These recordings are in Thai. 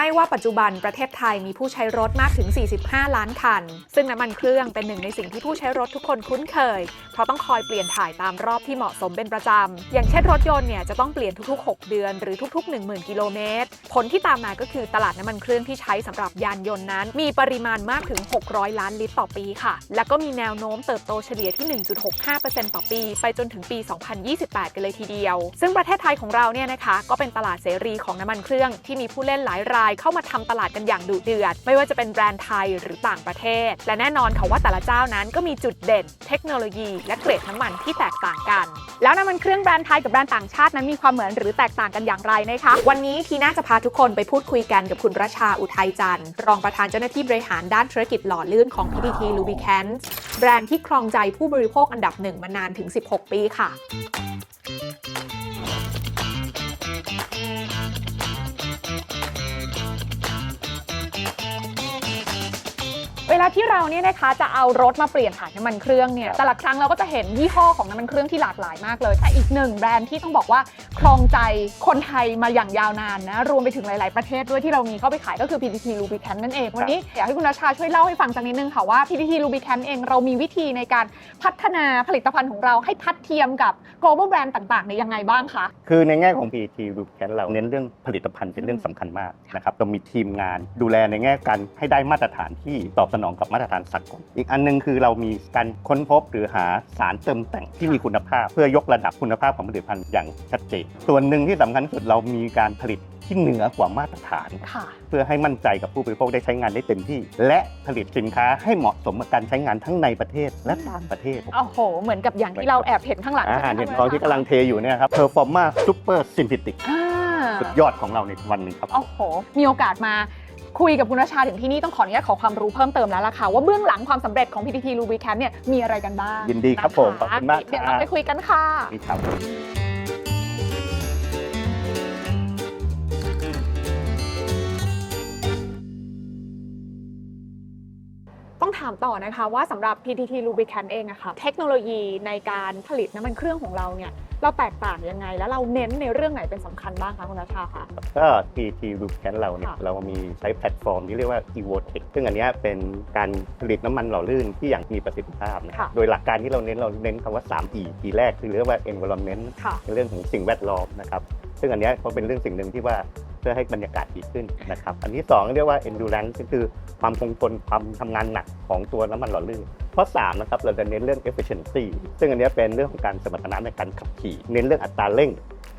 ไม่ว่าปัจจุบันประเทศไทยมีผู้ใช้รถมากถึง 45 ล้านคัน ซึ่งน้ำมันเครื่องเป็นหนึ่งในสิ่งที่ผู้ใช้รถทุกคนคุ้นเคย เพราะต้องคอยเปลี่ยนถ่ายตามรอบที่เหมาะสมเป็นประจำ อย่างเช่นรถยนต์เนี่ยจะต้องเปลี่ยนทุกๆ 6 เดือนหรือทุก ๆ 10,000 กิโลเมตร ผลที่ตามมาก็คือตลาดน้ำมันเครื่องที่ใช้สำหรับยานยนต์นั้น มีปริมาณมากถึง 600 ล้านลิตรต่อปีค่ะ และก็มีแนวโน้มเติบโตเฉลี่ยที่ 1.65%ต่อปี ไปจนถึงปี 2028 กันเลยทีเดียว ซึ่งประเทศไทยของเราเนี่ยนะคะก็เป็นตลาดเสรีของน้ำมันเครื่องที่มีผู้เล่นหลายรายเข้ามาทำตลาดกันอย่างดุเดือด ไม่ว่าจะเป็นแบรนด์ไทยหรือต่างประเทศ และแน่นอนค่ะว่าแต่ละเจ้านั้นก็มีจุดเด่น เทคโนโลยี และเกรดน้ำมันที่แตกต่างกัน แล้วน้ำมันเครื่องแบรนด์ไทยกับแบรนด์ต่างชาตินั้นมีความเหมือนหรือแตกต่างกันอย่างไรนะคะวันนี้ทีน่าจะพาทุกคนไปพูดคุยกันกับคุณรัชชาอุทัยจันทร์รองประธานเจ้าหน้าที่บริหารด้านธุรกิจหล่อลื่นของ PTT Lubricants แบรนด์ที่ครองใจผู้บริโภคอันดับหนึ่งมานานถึง 16 ปีค่ะ เวลาที่เราเนี่ยนะคะจะเอารถมาเปลี่ยนถ่ายน้ำมันเครื่องเนี่ยแต่ละครั้งเราก็จะเห็นยี่ห้อของน้ำมันเครื่องที่หลากหลายมากเลย แต่อีกหนึ่งแบรนด์ที่ต้องบอกว่าครองใจคนไทยมาอย่างยาวนานนะรวมไปถึงหลาย ๆ ประเทศด้วยที่เรามีเข้าไปขายก็คือ PTT Lubricant นั่นเองวันนี้อยากให้คุณราชาช่วยเล่าให้ฟังสักนิดนึงค่ะว่า PTT Lubricant เองเรามีวิธีในการพัฒนาผลิตภัณฑ์ของเราให้ทัดเทียมกับ global brand ต่างๆในยยังไงบ้างคะคือในแง่ของ PET r u b i c a n เราเน้นเรื่องผลิตภัณฑ์เป็นเรื่องสำคัญมากนะครับเรามีทีมงานดูแลในแง่การให้ได้มาตรฐานที่ตอบสนองกับมาตรฐานสากลอีกอันหนึงคือเรามีการค้นพบหรือหาสารเติมแต่งที่มีคุณภาพ เพื่อยกระดับคุณภาพของผลิตภัณฑ์อย่างชัดเจนส่วนหนึ่งที่สำคัญที่สุดเรามีการผลิตที่เหนือกว่ามาตรฐานค่ะเพื่อให้มั่นใจกับผู้บริโภคได้ใช้งานได้เต็มที่ และผลิตสินค้าให้เหมาะสมกับการใช้งานทั้งในประเทศและต่างประเทศโอ้โห เหมือนกับอย่างที่เราแอบเห็นข้างหลังอาใช่หารไหมเห็นคะทองที่กำลังเทอยู่เนี่ยครับ Performa Super Synthetic อ่าสุดยอดของเราในวันหนึ่งครับโอ้โห มีโอกาสมา คุยกับคุณราชาถึงที่นี่ต้องขออนุญาตขอความรู้เพิ่มเติมแล้วล่ะค่ะ ว่าเบื้องหลังความสำเร็จของ PTT Lubricant เนี่ยมีอะไรกันบ้างยินดีครับผมขอบคุณมากเดี๋ยวคเรารับไปคุยกันค่ะนี่ครับต้องถามต่อนะคะว่าสำหรับ PTT Lubricant เองอะค่ะเทคโนโลยีในการผลิตน้ำมันเครื่องของเราเนี่ย เราแตกต่างยังไง แล้วเราเน้นในเรื่องไหนเป็นสำคัญบ้างคะคุณราชาคะก็ PT r u b i c a n เราเนี่ยค่ะเรามีใช้แพลตฟอร์มที่เรียกว่า Evotech ซึ่งอันเนี้ยเป็นการผลิตน้ำมันหล่อลื่นที่อย่างมีประสิทธิภาพนะครับโดยหลักการที่เราเน้นเราเน้นคำว่า 3E E แรกคือเรียกว่า environment ค่ะในเรื่องของสิ่งแวดล้อมนะครับซึ่งอันเนี้ยก็เป็นเรื่องสิ่งหนึ่งที่ว่าเพื่อให้บรรยากาศดีขึ้นนะครับ อันที่สองเรียกว่า endurance ก็คือความคงทนความทำงานหนักของตัวน้ำมันหล่อลื่น ข้อสามนะครับเราจะเน้นเรื่อง efficiency ซึ่งอันเนี้ยเป็นเรื่องของการสมรรถนะในการขับขี่ เน้นเรื่องอัตราเร่ง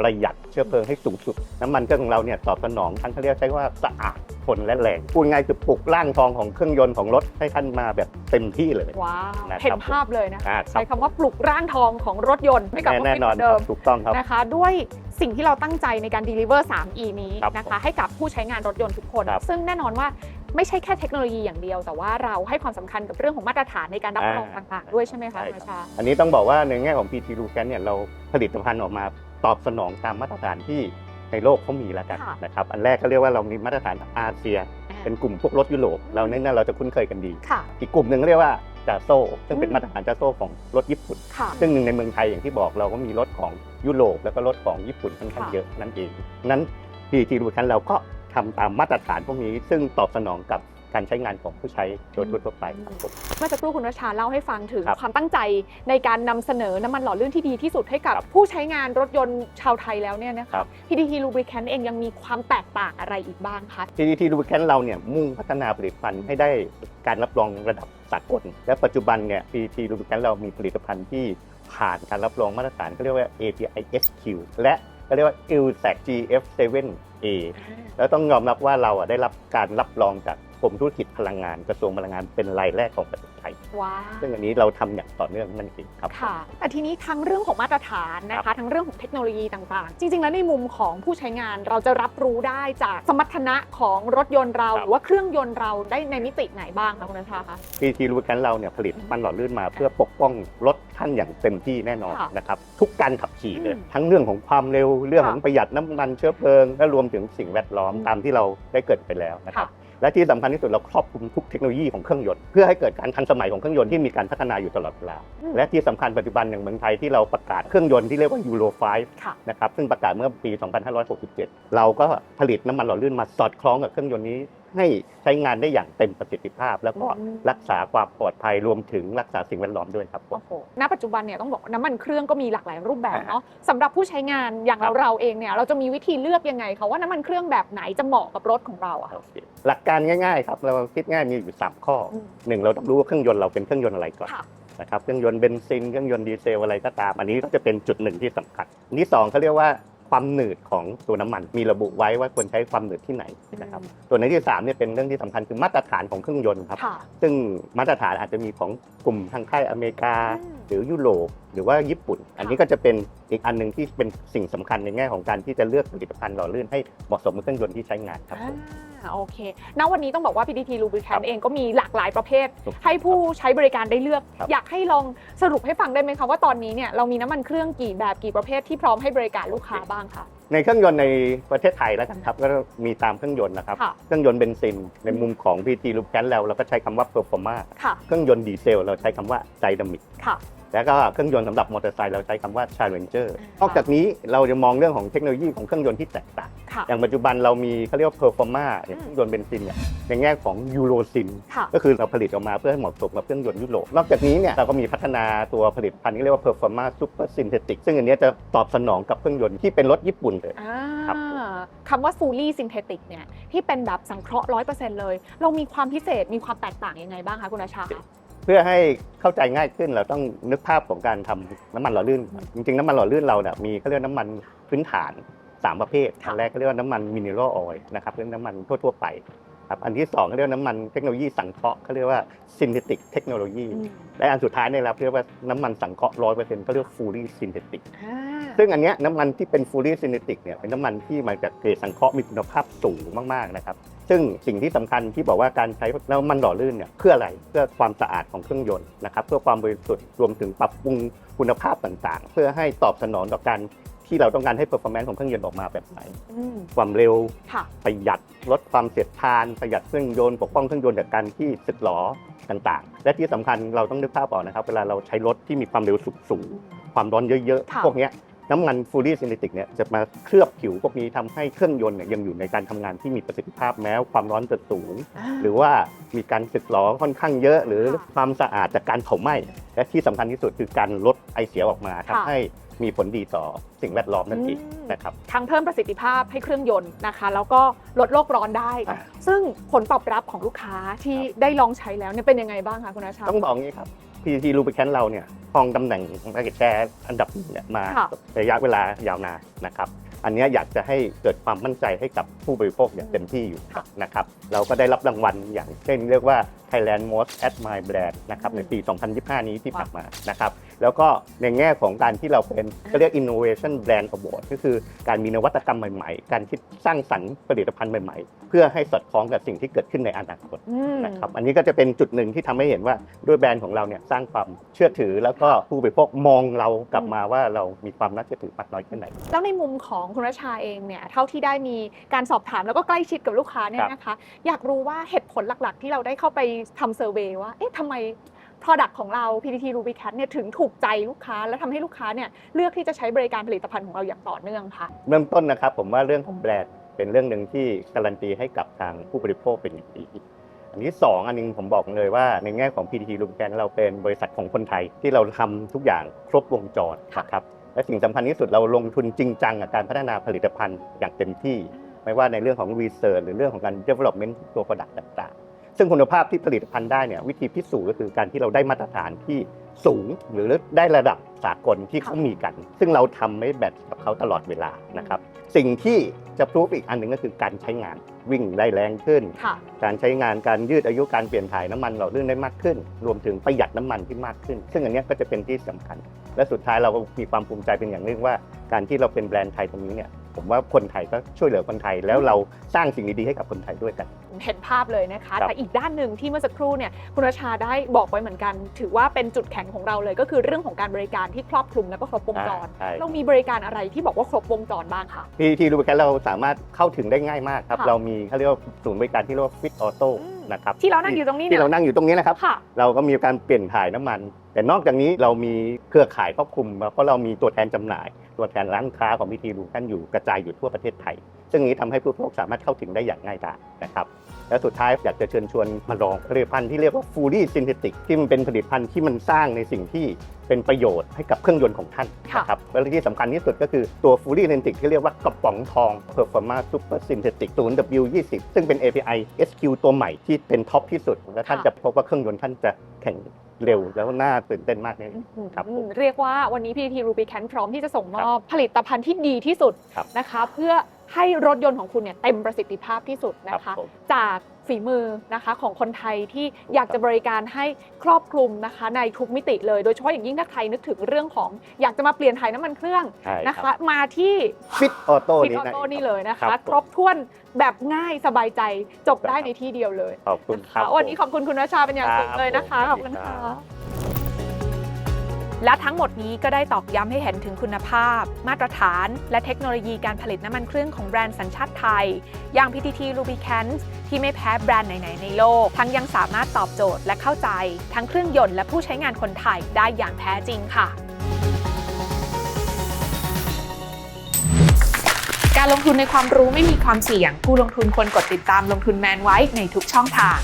ประหยัดเชื้อเพลิงให้สูงสุด น้ำมันเครื่องของเราเนี่ยตอบสนองท่านเขาเรียกใช้ว่าสะอาดทนและแรงพูดง่ายคือปลุกร่างทองของเครื่องยนต์ของรถให้ท่านมาแบบเต็มที่เลยว้าวนะครับเห็นภาพเลยนะคะอ่าครัใช้บคำว่าปลุกร่างทองของรถยนต์ให้กลับมาแน่ฟิตนเหอนมือนเดิมครับถูกต้องครับนะคะ ด้วยสิ่งที่เราตั้งใจในการ deliver 3E นี้ครับนะคะ ให้กับผู้ใช้งานรถยนต์ทุกคนครับซึ่งแน่นอนว่า ไม่ใช่แค่เทคโนโลยีอย่างเดียว แต่ว่าเราให้ความสำคัญกับเรื่องของมาตรฐานในการรับรองอ่าต่างๆ ด้วยใช่ไหมคะใช่คุณครับราชาอันนี้ต้องบอกว่าในแง่ของ PT r u c a n เนี่ยเราผลิตภัณฑ์ออกมาตอบสนองตามมาตรฐานที่ในโลกเขามีแล้วกันค่ะนะครับอันแรกก็เรียกว่าเรามีมาตรฐานอาเซีย เป็นกลุ่มพวกรถยุโรปเราเนี่ยนะเราจะคุ้นเคยกันดีค่ะอีกกลุ่มหนึ่งเรียกว่าจาโซ่ซึ่งเป็นอืมมาตรฐานจาโซ่ของรถญี่ปุ่นค่ะซึ่งหนึ่งในเมืองไทยอย่างที่บอกเราก็มีรถของยุโรปแล้วก็รถของญี่ปุ่นค่อนข้างค่ะเยอะนั่นเองนั้น PT r u c a n เราก็ ทำตามมาตรฐานพวกนี้ ซึ่งตอบสนองกับการใช้งานของผู้ใช้โดยทั่วๆไปครับผม เมื่อสักครู่คุณรัชชาเล่าให้ฟังถึงครับความตั้งใจในการนำเสนอน้ำมันหล่อลื่นที่ดีที่สุดให้กับครับผู้ใช้งานรถยนต์ชาวไทยแล้วเนี่ยนะครัคะ บ PTT Lubricant เองยังมีความแตกต่างอะไรอีกบ้างคะ TDT Lubricant เราเนี่ยมุ่งพัฒนาผลิตภัณฑ์ให้ได้การรับรองระดับสากล และปัจจุบันเนี่ย TDT Lubricant เรามีผลิตภัณฑ์ที่ผ่านการรับรองมาตรฐานก็เรียกว่า API SQ และ ก็เรียกว่า ILSAC GF7A แล้วต้องยอมรับว่าเราได้รับการรับรองจากกรมธุรกิจพลังงานกระทรวงพลังงานเป็นรายแรกของประเทศ ว้าว ซึ่งอันนี้เราทำอย่างต่อเนื่องนั่นเองครับค่ะ แต่ทีนี้ทั้งเรื่องของมาตรฐานนะครัคะ บ ทั้งเรื่องของเทคโนโลยีต่างๆ จริง ๆ แล้วในมุมของผู้ใช้งานเราจะรับรู้ได้จากสมรรถนะของรถยนต์เรา หรือว่าเครื่องยนต์เราได้ในมิติไหนบ้างคะคุณนันทาคะ TDT Lubricant เราเนี่ยผลิตมันหล่อลื่นมาเพื่อปกป้องรถท่านอย่างเต็มที่แน่นอนค่ะนะครับทุกการขับขี่เลยอืมทั้งเรื่องของความเร็วเรื่องค่ะของประหยัดน้ำมันเชื้อเพลิง และรวมถึงสิ่งแวดล้อมอืมตามที่เราได้เกริดไปแล้วนะครับค่ะ และที่สำคัญที่สุดเราครอบคลุมทุกเทคโนโลยีของเครื่องยนต์เพื่อให้เกิดการทันสมัยของเครื่องยนต์ที่มีการพัฒนาอยู่ตลอดเวลาอืมและที่สำคัญปัจจุบันอย่างเมืองไทยที่เราประกาศเครื่องยนต์ที่เรียกว่ายูโรค่ะ5นะครับซึ่งประกาศเมื่อปี 2567 เราก็ผลิตน้ำมันหล่อลื่นมาสอดคล้องกับเครื่องยนต์นี้ ให้ใช้งานได้อย่างเต็มประสิทธิภาพ แล้วก็อืม รักษาความปลอดภัยรวมถึงรักษาสิ่งแวดล้อมด้วยครับผม โอ้โหณปัจจุบันเนี่ยต้องบอกว่าน้ำมันเครื่องก็มีหลากหลายรูปแบบเนาะสำหรับผู้ใช้งานอย่างครัเราบเราเองเนี่ยเราจะมีวิธีเลือกยังไงคะว่าน้ำมันเครื่องแบบไหนจะเหมาะกับรถของเราอะ โอเคหลักการง่ายๆครับเราคิดง่ายมีอยู่ 3 ข้ออืมหนึ่งเราต้องรู้ว่าเครื่องยนต์เราเป็นเครื่องยนต์อะไรก่อนค่ะ นะครับเครื่องยนต์เบนซินเครื่องยนต์ดีเซลอะไรก็ตาม อันนี้ก็จะเป็นจุดหนึ่งที่สำคัญอันที่สองเขาเรียกว่า ความหนืดของตัวน้ำมัน มีระบุไว้ว่าควรใช้ความหนืดที่ไหนนะครับอืมส่วนในที่สามเนี่ยเป็นเรื่องที่สำคัญคือมาตรฐานของเครื่องยนต์ครับค่ะซึ่งมาตรฐานอาจจะมีของกลุ่มทางค่ายอเมริกาอืมห รือยุโรปหรือว่าญี่ปุ่น อันนี้ก็จะเป็นอีกอันหนึ่งที่เป็นสิ่งสำคัญในแง่ของการที่จะเลือกผลิตภัณฑ์หล่อลื่นให้เหมาะสมกับเครื่องยนต์ที่ใช้งานครับผมอ่าโอเค ณ วันนี้ต้องบอกว่า PTT ครั Lubricant บเองก็มีหลากหลายประเภทถูกให้ผู้ใช้บริการได้เลือกครับอยากให้ลองสรุปให้ฟังได้ไหมคะว่าตอนนี้เนี่ยเรามีน้ำมันเครื่องกี่แบบกี่ประเภทที่พร้อมให้บริการลูกค้าบ้างคะในเครื่องยนต์ในประเทศไทยแล้วกันครับก็มีตามเครื่องยนต์นะครับค่ะเครื่องยนต์เบนซิน ในมุมของ PT l u b c a n แล้วเราก็ใช้คำว่า performa ค่ะเครื่องยนต์ดีเซล เราใช้คำว่า dynamic ค่ะ แล้วก็เครื่องยนต์สำหรับมอเตอร์ไซค์เราใช้คำว่า challenger อ่านอกจากนี้เราจะมองเรื่องของเทคโนโลยีของเครื่องยนต์ที่แตกต่าง ค่ะอย่างปัจจุบันเรามีเขาเรียกว่า performa อย่างเครื่องยนต์เบนซินเนี่ยในแง่ของยูโรซิน ค่ะ ก็คือเราผลิตออกมาเพื่อให้เหมาะสมกับเครื่องยนต์ยุโรป นอกจากนี้เนี่ยเราก็มีพัฒนาตัวผลิตภัณฑ์ที่เรียกว่า performa super synthetic ซึ่งอันเนี้ยจะตอบสนองกับเครื่องยนต์ที่เป็นรถญี่ปุ่นเลย อ่าครับคำว่า fully synthetic เนี่ยที่เป็นแบบสังเคราะห์ร้อยเปอร์เซ็นต์เลย เรามีความพิเศษมีความแตกต่างยังไงบ้างคะคุณอาชาคะ เพื่อให้เข้าใจง่ายขึ้นเราต้องนึกภาพของการทำน้ำมันหล่อลื่น จริงๆ น้ำมันหล่อลื่นเราเนี่ยมีเขาเรียกน้ำมันพื้นฐาน 3 ประเภทค่ะอันแรกเขาเรียกว่าน้ำมันมินเนอรัลออยล์นะครับเรื่องน้ำมันทั่วๆไปครับอันที่2เขาเรียกว่าน้ำมันเทคโนโลยีสังเคราะห์เขาเรียกว่าซินเทติกเทคโนโลยีอืมและอันสุดท้ายเนี่ยเราเรียกว่าน้ำมันสังเคราะห์ร้อยเปอร์เซ็นต์เขาเรียกฟูลี่ซินเทติกอ่าซึ่งอันเนี้ยน้ำมันที่เป็นฟูลี่ซินเทติกเนี่ยเป็นน้ำมันที่มาจากเกรดสังเคราะห์มีคุณภาพสูงมากๆนะครับ ซึ่งสิ่งที่สำคัญที่บอกว่าการใช้น้ำมันหล่อลื่นเนี่ยเพื่ออะไรเพื่อความสะอาดของเครื่องยนต์นะครับเพื่อความบริสุทธิ์รวมถึงปรับปรุงคุณภาพต่างๆ เพื่อให้ตอบสนองต่อการที่เราต้องการให้ performance ของเครื่องยนต์ออกมาแบบไหนอืมความเร็วค่ะประหยัด ลดความเสียดทาน ประหยัดเครื่องยนต์ ปกป้องเครื่องยนต์จากการที่สึกหรอต่างๆ และที่สำคัญเราต้องนึกภาพออกนะครับ เวลาเราใช้รถที่มีความเร็วสูงๆความร้อนเยอะค่ะๆพวกเนี้ย น้ำมันฟูลี่ซินเทติกเนี่ยจะมาเคลือบผิวพวกนี้ทำให้เครื่องยนต์เนี่ยยังอยู่ในการทำงานที่มีประสิทธิภาพแม้ความร้อนจะสูงอ่าหรือว่ามีการสึกหรอค่อนข้างเยอะ หรือค่ะความสะอาดจากการเผาไหม้และที่สำคัญที่สุดคือการลดไอเสียออกมาทำค่ะให้มีผลดีต่อสิ่งแวดล้อมนั่นเองอืมนะครับทั้งเพิ่มประสิทธิภาพให้เครื่องยนต์นะคะ แล้วก็ลดโลกร้อนได้อ่าซึ่งผลตอบรับของลูกค้าที่ได้ลองใช้แล้วเนี่ยเป็นยังไงบ้างคะคุณอาชาต้องบอกงี้ครับ PTT Lubricant เราเนี่ยครองตำแหน่ง market share อันดับหนึ่งเนี่ยมาค่ะ ระยะเวลายาวนานนะครับ อันเนี้ยอยากจะให้เกิดความมั่นใจให้กับผู้บริโภคอย่างเต็มที่อยู่ค่ะนะครับ เราก็ได้รับรางวัลอย่างเช่นเรียกว่า Thailand Most Admired Brand นะครับในปี 2025 นี้ที่ผ่านมานะครับ แล้วก็ในแง่ของการที่เราเป็นก็เรียก Innovation Brand Award ก็คือการมีนวัตกรรมใหม่ๆ การคิดสร้างสรรค์ผลิตภัณฑ์ใหม่ๆ เพื่อให้สอดคล้องกับสิ่งที่เกิดขึ้นในอนาคตอืมนะครับอันนี้ก็จะเป็นจุดหนึ่งที่ทำให้เห็นว่าด้วยแบรนด์ของเราเนี่ยสร้างความเชื่อถือแล้วก็ผู้บริโภคมองเรากลับมาว่าเรามีความน่าเชื่อถือมากน้อยแค่ไหนแล้วในมุมของคุณรัชชาเองเนี่ยเท่าที่ได้มีการสอบถามแล้วก็ใกล้ชิดกับลูกค้าเนี่ยนะคะ อยากรู้ว่าเหตุผลหลักๆ ที่เราได้เข้าไปทำเซอร์เวย์ว่าเอ๊ะทำไม Product ของเรา PTT Rubicat เนี่ยถึงถูกใจลูกค้า และทำให้ลูกค้าเนี่ยเลือกที่จะใช้บริการผลิตภัณฑ์ของเราอย่างต่อเนื่องค่ะ เริ่มต้นนะครับผมว่าเรื่องของแบรนด์เป็นเรื่องหนึ่งที่การันตีให้กับทางผู้บริโภคเป็นอย่างดีอันที่สองอันหนึงผมบอกเลยว่าในแง่ของ PTT r u b i c a n เราเป็นบริษัทของคนไทยที่เราทำทุกอย่างครบวงจรค่ะนะครับและสิ่งสำคัญที่สุดเราลงทุนจริงจังกับการพัฒนาผลิตภัณฑ์อย่างเต็มที่ ไม่ว่าในเรื่องของ research หรือเรื่องของการ development ตัว product ต่างๆ ซึ่งคุณภาพที่ผลิตภัณฑ์ได้เนี่ยวิธีพิสูจน์ก็คือการที่เราได้มาตรฐานที่สูงหรือได้ระดับสากลที่เขามีกัน ซึ่งเราทำไม่แบตกับเขาตลอดเวลานะครับ สิ่งที่จะพรูฟอีกอันหนึ่งก็คือการใช้งานวิ่งได้แรงขึ้นค่ะการใช้งานการยืดอายุการเปลี่ยนถ่ายน้ำมันหล่อลื่นได้มากขึ้น รวมถึงประหยัดน้ำมันที่มากขึ้น ซึ่งอันเนี้ยก็จะเป็นที่สำคัญ และสุดท้ายเราก็มีความภูมิใจเป็นอย่างยิ่งว่า การที่เราเป็นแบรนด์ไทยตรงนี้เนี่ย ผมว่าคนไทยก็ช่วยเหลือคนไทย แล้วเราสร้างสิ่งดีๆให้กับคนไทยด้วยกัน เห็นภาพเลยนะคะครับแต่อีกด้านหนึ่งที่เมื่อสักครู่เนี่ยคุณราชาได้บอกไว้เหมือนกัน ถือว่าเป็นจุดแข็งของเราเลย ก็คือเรื่องของการบริการที่ครอบคลุมและก็ครบวงจรใช่ เรามีบริการอะไรที่บอกว่าครบวงจรบ้างคะ ที่ที่รูบิกันเราสามารถเข้าถึงได้ง่ายมากครับ ค่ะ เรามีเขาเรียกว่าศูนย์บริการที่เรียกว่าฟิตออโต้ อืม นะครับที่เรานั่งอยู่ตรงนี้ที่เนี่ยเรานั่งอยู่ตรงนี้นะครับค่ะเราก็มีการเปลี่ยนถ่ายน้ำมัน แต่นอกจากนี้เรามีเครือข่ายครอบคลุมเพราะเรามีตัวแทนจำหน่าย ตัวแทนร้านค้าของพิธีรูกันอยู่กระจายอยู่ทั่วประเทศไทย ซึ่งนี้ทำให้ผู้บริโภคสามารถเข้าถึงได้อย่างง่ายดายนะครับและสุดท้ายอยากจะเชิญชวนมาลองผลิตภัณฑ์ที่เรียกว่าฟูลี่ซินเทติกที่มันเป็นผลิตภัณฑ์ที่มันสร้างในสิ่งที่เป็นประโยชน์ให้กับเครื่องยนต์ของท่านค่ะนะครับและที่สำคัญที่สุดก็คือตัวฟูลี่ซินเทติกที่เรียกว่ากระป๋องทอง Performa Super Synthetic 0W20 ซึ่งเป็น API SQ ตัวใหม่ที่เป็นท็อปที่สุด และท่านจะพบว่าเครื่องยนต์ท่านจะแข็งเร็วแล้วน่าตื่นเต้นมากเลยครับอืมเรียกว่าวันนี้ PTT Rubicon พร้อมที่จะส่งมอบผลิตภัณฑ์ที่ดีที่สุดครับนะคะเพื่อ ให้รถยนต์ของคุณเนี่ยเต็มประสิทธิภาพที่สุดครันะบคะผมจากฝีมือนะคะของคนไทยที่อยากจะบริการให้ครอบคลุมนะคะในทุกมิติเลย โดยเฉพาะอย่างยิ่งถ้าใครนึกถึงเรื่องของอยากจะมาเปลี่ยนถ่ายน้ำมันเครื่องใช่นะคคะรับมาที่ฟิตออโต้ฟิตนี้ออนะโต้นี่เลยนะครัคะบผมครบถ้วนแบบง่ายสบายใจจบได้ครับในที่เดียวเลยขอบคุณนะครัคะบวันนี้ขอบคุณคุณวชาเป็นอย่างสูงครับเลยนะคะผมขอบคุณสวัสดีค่ะครับ และทั้งหมดนี้ก็ได้ตอกย้ำให้เห็นถึงคุณภาพ มาตรฐาน และเทคโนโลยีการผลิตน้ำมันเครื่องของแบรนด์สัญชาติไทย อย่าง PTT Lubricants ที่ไม่แพ้แบรนด์ไหนๆในโลก ทั้งยังสามารถตอบโจทย์และเข้าใจ ทั้งเครื่องยนต์และผู้ใช้งานคนไทยได้อย่างแท้จริงค่ะการลงทุนในความรู้ไม่มีความเสี่ยง ผู้ลงทุนควรกดติดตามลงทุนแมนไว้ในทุกช่องทาง